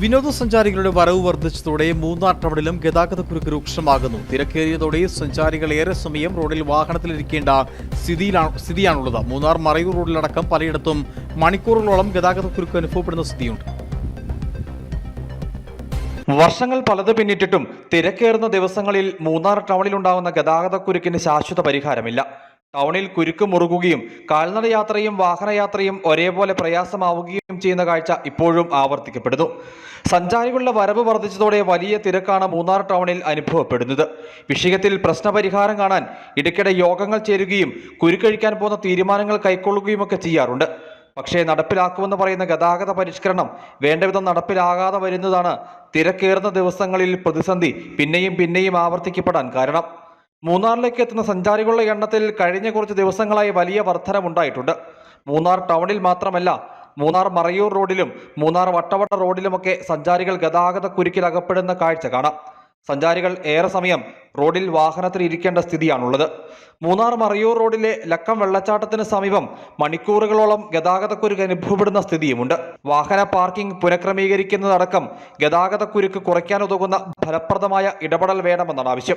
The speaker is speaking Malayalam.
വിനോദസഞ്ചാരികളുടെ വരവ് വർദ്ധിച്ചതോടെ മൂന്നാർ ടൗണിലും ഗതാഗതക്കുരുക്ക് രൂക്ഷമാകുന്നു. തിരക്കേറിയതോടെ സഞ്ചാരികൾ ഏറെ സമയം റോഡിൽ വാഹനത്തിലിരിക്കേണ്ട സ്ഥിതിയിലാണ് സ്ഥിതിയാണുള്ളത്. മൂന്നാർ മറയൂർ റോഡിലടക്കം പലയിടത്തും മണിക്കൂറുകളോളം ഗതാഗതക്കുരുക്ക് അനുഭവപ്പെടുന്ന സ്ഥിതിയുണ്ട്. വർഷങ്ങൾ പലത് പിന്നിട്ടിട്ടും തിരക്കേറുന്ന ദിവസങ്ങളിൽ മൂന്നാർ ടൗണിലുണ്ടാകുന്ന ഗതാഗതക്കുരുക്കിന് ശാശ്വത പരിഹാരമില്ല. ടൗണിൽ കുരുക്ക് മുറുകുകയും കാൽനടയാത്രയും വാഹനയാത്രയും ഒരേപോലെ പ്രയാസമാവുകയും ചെയ്യുന്ന കാഴ്ച ഇപ്പോഴും ആവർത്തിക്കപ്പെടുന്നു. സഞ്ചാരികളുടെ വരവ് വർദ്ധിച്ചതോടെ വലിയ തിരക്കാണ് മൂന്നാർ ടൗണിൽ അനുഭവപ്പെടുന്നത്. വിഷയത്തിൽ പ്രശ്നപരിഹാരം കാണാൻ ഇടയ്ക്കിടെ യോഗങ്ങൾ ചേരുകയും കുരുക്കഴിക്കാൻ പോകുന്ന തീരുമാനങ്ങൾ കൈക്കൊള്ളുകയുമൊക്കെ ചെയ്യാറുണ്ട്. പക്ഷേ നടപ്പിലാക്കുമെന്ന് പറയുന്ന ഗതാഗത പരിഷ്കരണം വേണ്ടവിധം നടപ്പിലാകാതെ വരുന്നതാണ് തിരക്കേറുന്ന ദിവസങ്ങളിൽ പ്രതിസന്ധി പിന്നെയും പിന്നെയും ആവർത്തിക്കപ്പെടാൻ കാരണം. മൂന്നാറിലേക്ക് എത്തുന്ന സഞ്ചാരികളുടെ എണ്ണത്തിൽ കഴിഞ്ഞ കുറച്ച് ദിവസങ്ങളായി വലിയ വർധനമുണ്ടായിട്ടുണ്ട്. മൂന്നാർ ടൗണിൽ മാത്രമല്ല മൂന്നാർ മറയൂർ റോഡിലും മൂന്നാർ വട്ടവട്ട റോഡിലുമൊക്കെ സഞ്ചാരികൾ ഗതാഗത കുരുക്കിലകപ്പെടുന്ന കാഴ്ച കാണാം. സഞ്ചാരികൾ ഏറെ സമയം റോഡിൽ വാഹനത്തിൽ ഇരിക്കേണ്ട സ്ഥിതിയാണുള്ളത്. മൂന്നാർ മറയൂർ റോഡിലെ ലക്കം വെള്ളച്ചാട്ടത്തിന് സമീപം മണിക്കൂറുകളോളം ഗതാഗതക്കുരുക്ക് അനുഭവപ്പെടുന്ന സ്ഥിതിയുമുണ്ട്. വാഹന പാർക്കിംഗ് പുനഃക്രമീകരിക്കുന്നതടക്കം ഗതാഗതക്കുരുക്ക് കുറയ്ക്കാനുതകുന്ന ഫലപ്രദമായ ഇടപെടൽ വേണമെന്നാണ് ആവശ്യം.